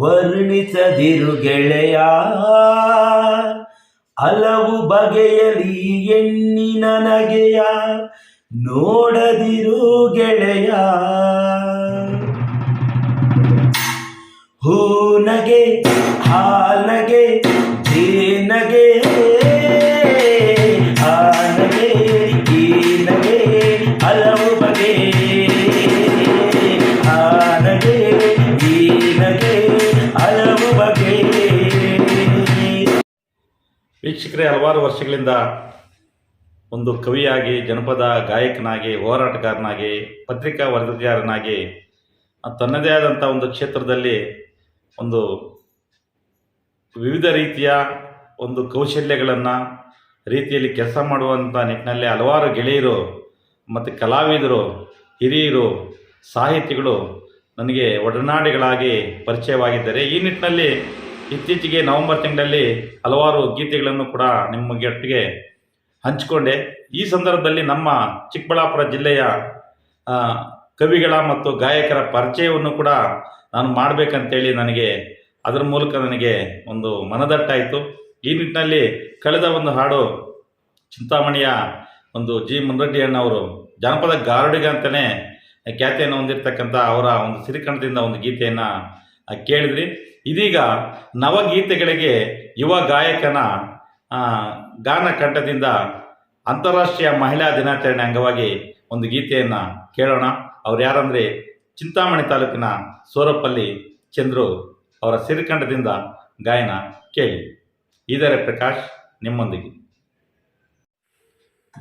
ವರ್ಣಿಸದಿರು ಗೆಳೆಯ. ಹಲವು ಬಗೆಯಲಿ ಎಣ್ಣಿನ ನಗೆಯ ನೋಡದಿರು ಗೆಳೆಯ. ಹೂ ನಗೆ ಜೇನಗೆ ವೀಕ್ಷಕರೇ, ಹಲವಾರು ವರ್ಷಗಳಿಂದ ಒಂದು ಕವಿಯಾಗಿ, ಜನಪದ ಗಾಯಕನಾಗಿ, ಹೋರಾಟಗಾರನಾಗಿ, ಪತ್ರಿಕಾ ವರದಿಗಾರನಾಗಿ ತನ್ನದೇ ಆದಂಥ ಒಂದು ಕ್ಷೇತ್ರದಲ್ಲಿ ಒಂದು ವಿವಿಧ ರೀತಿಯ ಒಂದು ಕೌಶಲ್ಯಗಳನ್ನು, ರೀತಿಯಲ್ಲಿ ಕೆಲಸ ಮಾಡುವಂಥ ನಿಟ್ಟಿನಲ್ಲಿ ಹಲವಾರು ಗೆಳೆಯರು ಮತ್ತು ಕಲಾವಿದರು, ಹಿರಿಯರು, ಸಾಹಿತಿಗಳು ನನಗೆ ಒಡನಾಡಿಗಳಾಗಿ ಪರಿಚಯವಾಗಿದ್ದಾರೆ. ಈ ನಿಟ್ಟಿನಲ್ಲಿ ಇತ್ತೀಚೆಗೆ ನವೆಂಬರ್ ತಿಂಗಳಲ್ಲಿ ಹಲವಾರು ಗೀತೆಗಳನ್ನು ಕೂಡ ನಿಮಗೆ ಒಟ್ಟಿಗೆ ಹಂಚಿಕೊಂಡೆ. ಈ ಸಂದರ್ಭದಲ್ಲಿ ನಮ್ಮ ಚಿಕ್ಕಬಳ್ಳಾಪುರ ಜಿಲ್ಲೆಯ ಕವಿಗಳ ಮತ್ತು ಗಾಯಕರ ಪರಿಚಯವನ್ನು ಕೂಡ ನಾನು ಮಾಡಬೇಕಂತೇಳಿ ನನಗೆ, ಅದರ ಮೂಲಕ ನನಗೆ ಒಂದು ಮನದಟ್ಟಾಯಿತು. ಈ ನಿಟ್ಟಿನಲ್ಲಿ ಕಳೆದ ಒಂದು ಹಾಡು ಚಿಂತಾಮಣಿಯ ಒಂದು ಜಿ. ಮುನ್ರೆಡ್ಡಿ ಅಣ್ಣವರು ಜಾನಪದ ಗಾರುಡಿಗ ಅಂತಲೇ ಖ್ಯಾತಿಯನ್ನು ಹೊಂದಿರತಕ್ಕಂಥ ಅವರ ಒಂದು ಸಿರಿಕಣದಿಂದ ಒಂದು ಗೀತೆಯನ್ನು ಕೇಳಿದ್ರಿ. ಇದೀಗ ನವಗೀತೆಗಳಿಗೆ ಯುವ ಗಾಯಕನ ಗಾನ ಕಂಠದಿಂದ ಅಂತಾರಾಷ್ಟ್ರೀಯ ಮಹಿಳಾ ದಿನಾಚರಣೆ ಅಂಗವಾಗಿ ಒಂದು ಗೀತೆಯನ್ನು ಕೇಳೋಣ. ಅವ್ರು ಯಾರಂದರೆ ಚಿಂತಾಮಣಿ ತಾಲೂಕಿನ ಸೋರಪಲ್ಲಿ ಚಂದ್ರು ಅವರ ಸಿರಿಕಂಠದಿಂದ ಗಾಯನ ಕೇಳಿ. ಇದರ ಪ್ರಕಾಶ್ ನಿಮ್ಮೊಂದಿಗೆ.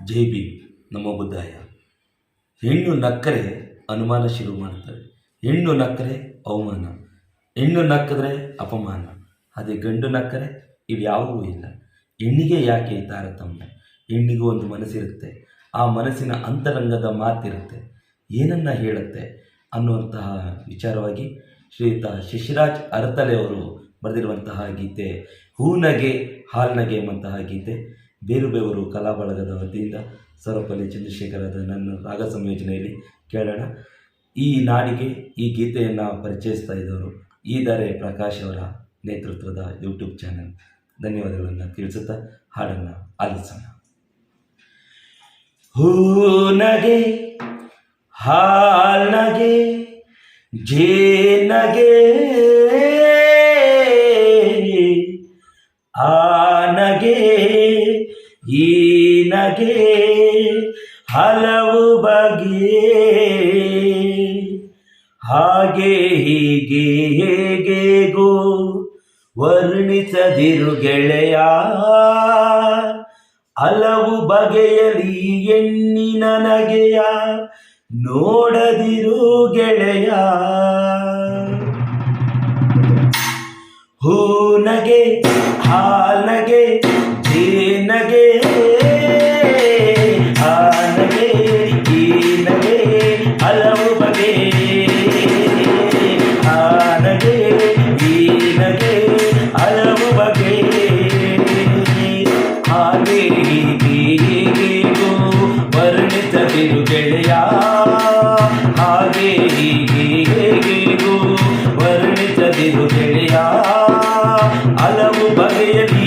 ಜೈ ಬಿ ನಮ್ಮ ಬುದ್ಧಾಯ. ಹೆಣ್ಣು ನಕ್ಕರೆ ಅನುಮಾನ ಶುರು ಮಾಡ್ತಾರೆ ಹೆಣ್ಣು ನಕ್ಕರೆ ಅವಮಾನ. ಹೆಣ್ಣು ನಕ್ಕಿದ್ರೆ ಅಪಮಾನ, ಅದೇ ಗಂಡು ನಕ್ಕರೆ ಇವ್ಯಾವುದೂ ಇಲ್ಲ. ಹೆಣ್ಣಿಗೆ ಯಾಕೆ ಈ ತಾರತಮ್ಯ? ಹೆಣ್ಣಿಗೂ ಒಂದು ಮನಸ್ಸಿರುತ್ತೆ. ಆ ಮನಸ್ಸಿನ ಅಂತರಂಗದ ಮಾತಿರುತ್ತೆ. ಏನನ್ನ ಹೇಳುತ್ತೆ ಅನ್ನುವಂತಹ ವಿಚಾರವಾಗಿ ಶ್ರೀಯುತ ಶಶಿರಾಜ್ ಅರತಲೆ ಅವರು ಬರೆದಿರುವಂತಹ ಗೀತೆ ಹೂನಗೆ ಹಾಲ್ನಗೆ ಎಂಬಂತಹ ಗೀತೆ. ಬೇರು ಬೇವರು ಕಲಾ ಬಳಗದ ವತಿಯಿಂದ ಸರ್ವಪಲ್ಲಿ ಚಂದ್ರಶೇಖರದ ನನ್ನ ರಾಗ ಸಂಯೋಜನೆಯಲ್ಲಿ ಕೇಳೋಣ. ಈ ನಾಡಿಗೆ ಈ ಗೀತೆಯನ್ನು ಪರಿಚಯಿಸ್ತಾ ಇದ್ದವರು ಈದರೆ ಪ್ರಕಾಶ್ ಅವರ ನೇತೃತ್ವದ ಯೂಟ್ಯೂಬ್ ಚಾನೆಲ್ ಧನ್ಯವಾದಗಳನ್ನು ತಿಳಿಸುತ್ತಾ ಹಾಡನ್ನು ಆಲಿಸೋಣ. ಹೂನಗೆ ಹಾಲ್ನಗೆ ಜೇನಗೆ ಆನಗೆ ಈ ನಗೆ, ಹಲವು ವರ್ಣಿಸದಿರು ಗೆಳೆಯ. ಹಲವು ಬಗೆಯಲಿ ಎಣ್ಣಿನ ನಗೆಯ ನೋಡದಿರು ಗೆಳೆಯ. ಹೂನಗೆ ಹಾಲಗೆ ಗೆಳೆಯ ಹಲವು ಬಗೆಯಲಿ ಹೆಣ್ಣಿನ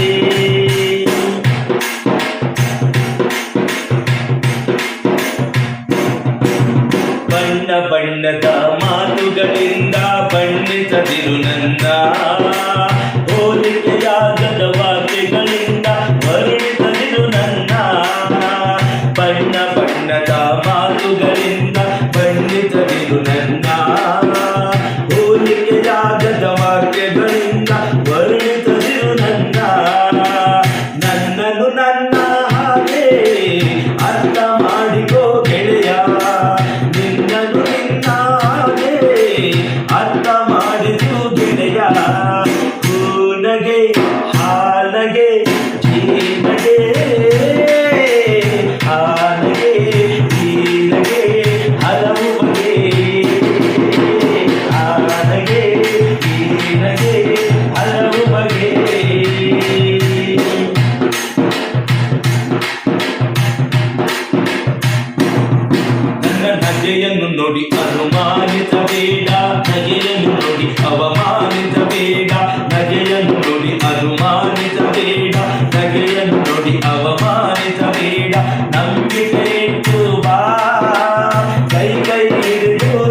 Thank you. ಬೆರಗೆ ಹಾಲಗೆ ಜೀನಗೆ ಹಾಲಗೆ ಜೀನಗೆ ಹಲವು ಬಗೆ. ಹಾಲಗೆ ಜೀನಗೆ ಹಲವು ಬಗೆ. ನನ್ನ ನಗೆಯನ್ನು ನೋಡಿ ಅನುಮಾನಿಸಬೇಡ. 给我